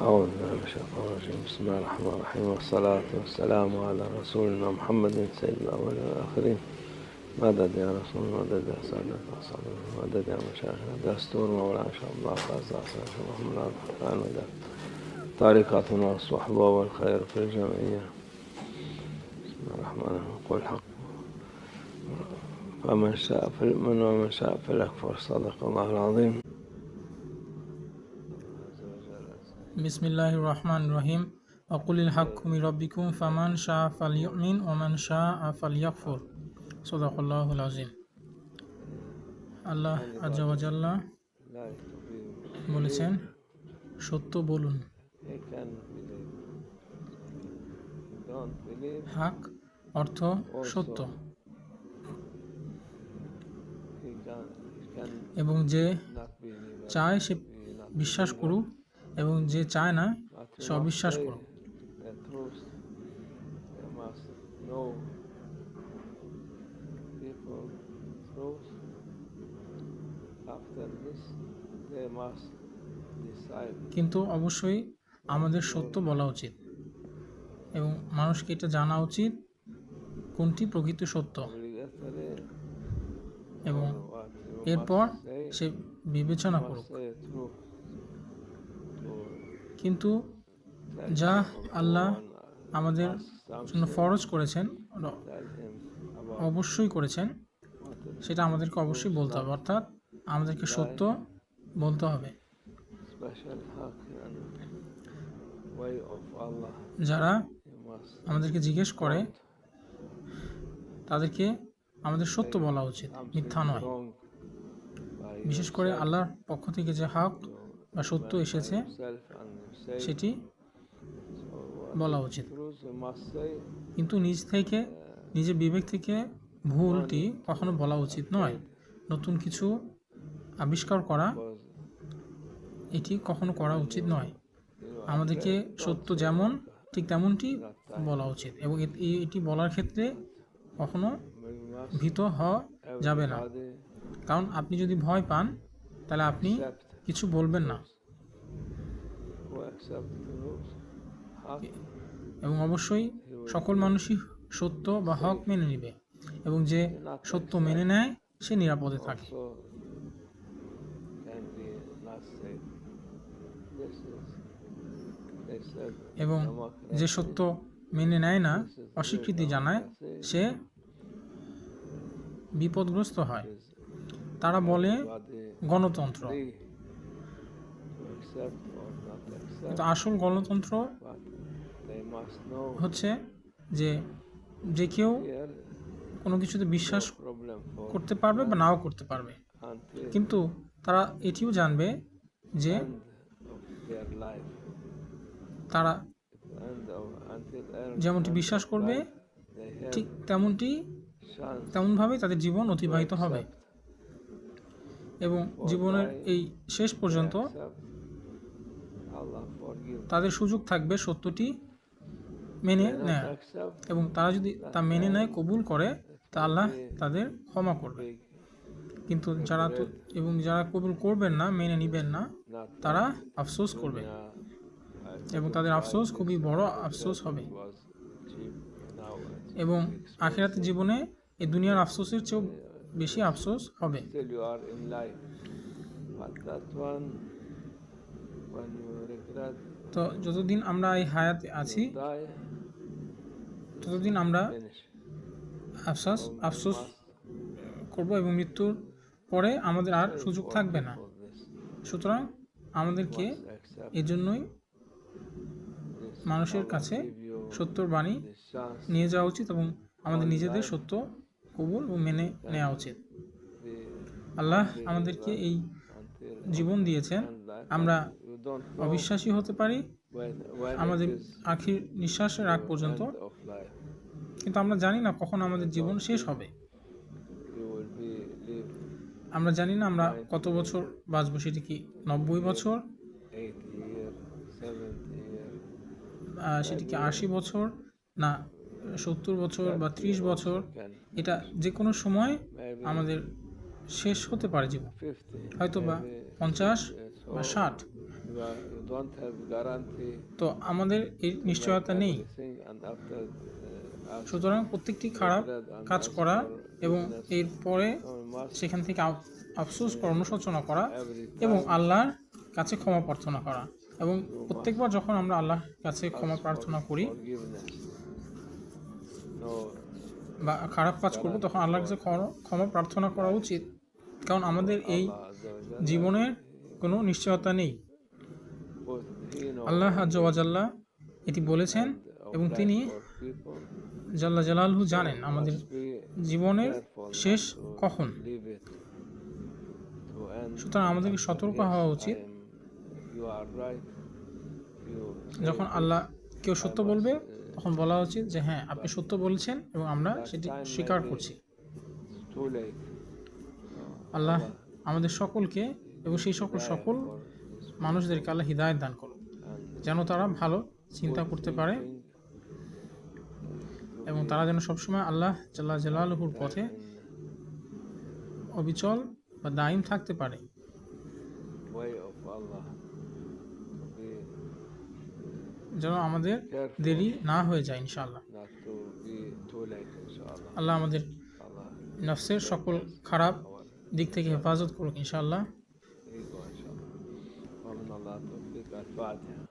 أعوذ بالله من الشيطان الرجيم. بسم الله الرحمن الرحيم. والصلاة والسلام على رسولنا محمد سيد الأولين والآخرين مدد يا رسول مدد يا سادة الصالحين مدد يا مشايخنا دستور مولانا شاء الله. شيخ محمد عبد الرحمن وده طريقتنا الصحبة والخير في الجمعية. بسم الله الرحمن الرحيم. قل الحق فمن شاء فليؤمن ومن شاء فليكفر. صدق الله العظيم. বিসমিল্লাহ রহমান রহিম। অকুলিল হাকুমি রব্বিকুম ফামান শাহ ফালিয়মিন ওমান শাহ আফালিয়াকফুর সদাকুল্লাহুল আজিম আল্লাহ আজাল্লাহ বলেছেন, সত্য বলুন। হাক অর্থ সত্য। এবং যে চায় সে বিশ্বাস করুক এবং যে চায় না সে অবিশ্বাস করো কিন্তু অবশ্যই আমাদের সত্য বলা উচিত এবং মানুষকে এটা জানা উচিত কোনটি প্রকৃত সত্য। এবং এরপর সে বিবেচনা করুক। কিন্তু যা আল্লাহ আমাদের জন্য ফরজ করেছেন অবশ্যই করেছেন, সেটা আমাদেরকে অবশ্যই বলতে হবে অর্থাৎ আমাদেরকে সত্য বলতে হবে. যারা আমাদেরকে জিজ্ঞেস করে, তাদেরকে আমাদের সত্য বলা উচিত, মিথ্যা নয় বিশেষ করে আল্লাহর পক্ষ থেকে যে হক বা সত্য এসেছে সেটি বলা উচিত। কিন্তু নিজ থেকে নিজের বিবেক থেকে ভুলটি কখনো বলা উচিত নয়। নতুন কিছু আবিষ্কার করা এটি কখনো করা উচিত নয়। আমাদেরকে সত্য যেমন ঠিক তেমনটি বলা উচিত এবং এটি বলার ক্ষেত্রে কখনো ভীত হওয়া যাবে না। কারণ আপনি যদি ভয় পান তাহলে আপনি কিছু বলবেন না। এবং অবশ্যই সকল মানুষই সত্য বা হক মেনে নেবে এবং যে সত্য মেনে নেয়, সে নিরাপদে থাকে। এবং যে সত্য মেনে নেয় না, অস্বীকৃতি জানায়, সে বিপদগ্রস্ত হয়। তারা বলে গণতন্ত্র। তো আসল গণতন্ত্র হচ্ছে যে যে কেউ কোনো কিছুতে বিশ্বাস করতে পারবে বা নাও করতে পারবে। কিন্তু তারা এটিও জানবে যে তারা যেমনটি বিশ্বাস করবে, ঠিক তেমনটি তেমনভাবেই তাদের জীবন অতিবাহিত হবে। এবং জীবনের এই শেষ পর্যন্ত তাদের সুযোগ থাকবে সত্যটি মেনে নেয় এবং তারা যদি তা মেনে নেয় কবুল করে তা আল্লাহ তাদের ক্ষমা করবে। কিন্তু যারা তো এবং যারা কবুল করবেন না মেনে নিবেন না তারা আফসোস করবে। এবং তাদের আফসোস খুবই বড় আফসোস হবে। এবং আখিরাতের জীবনে এই দুনিয়ার আফসোসের চেয়েও বেশি আফসোস হবে। তো যতদিন আমরা এই হায়াতে আছি, ততদিন আমরা আফসোস আফসোস করব এবং মৃত্যুর পরে আমাদের আর সুযোগ থাকবে না। সুতরাং আমাদেরকে এজন্যই মানুষের কাছে সত্যর বাণী নিয়ে যাওয়া উচিত এবং আমাদের নিজেদের সত্য কবুল ও মেনে নেওয়া উচিত। আল্লাহ আমাদেরকে এই জীবন দিয়েছেন। আমরা অবিশ্বাসী হতে পারি? আমাদের আখির নিঃশ্বাসের রাগ পর্যন্ত। কিন্তু আমরা জানি না কখন আমাদের জীবন শেষ হবে। আমরা জানি না আমরা কত বছর বাঁচবো সেটি কি নব্বই বছর? 80 year 70 year আহ, সেটি কি আশি বছর? না সত্তর বছর বা ত্রিশ বছর। এটা যে কোনো সময় আমাদের শেষ হতে পারে জীবন। হয়তো বা পঞ্চাশ বা ষাট। তো আমাদের এই নিশ্চয়তা নেই। সুতরাং প্রত্যেকটি খারাপ কাজ করা এবং এর পরে সেখান থেকে আফসোস করা অনুশোচনা করা এবং আল্লাহর কাছে ক্ষমা প্রার্থনা করা এবং প্রত্যেকবার যখন আমরা আল্লাহর কাছে ক্ষমা প্রার্থনা করি বা খারাপ কাজ করব তখন আল্লাহর কাছে ক্ষমা- প্রার্থনা করা উচিত। কারণ আমাদের এই জীবনের কোনো নিশ্চয়তা নেই। আল্লাহ আজ্লাহ এটি বলেছেন এবং তিনি. জাল্লা জালালহু জানেন আমাদের জীবনের শেষ কখন. সুতরাং আমাদেরকে সতর্ক হওয়া উচিত যখন আল্লাহ কেউ সত্য বলবে, তখন বলা উচিত যে হ্যাঁ আপনি সত্য বলেছেন এবং আমরা সেটি স্বীকার করছি. আল্লাহ আমাদের সকলকে এবং সেই সকল সকল মানুষদেরকে আল্লাহ হৃদায়ত দান করুন যেন তারা ভালো চিন্তা করতে পারে এবং তারা যেন সবসময় আল্লাহ জাল্লাহ জালালহুর পথে অবিচল বা দায়ীম থাকতে পারে। যেন আমাদের দেরি না হয়ে যায় ইনশাআল্লাহ. আল্লাহ আমাদের নফসের সকল খারাপ দিক থেকে হেফাজত করুক ইনশাআল্লাহ। बात है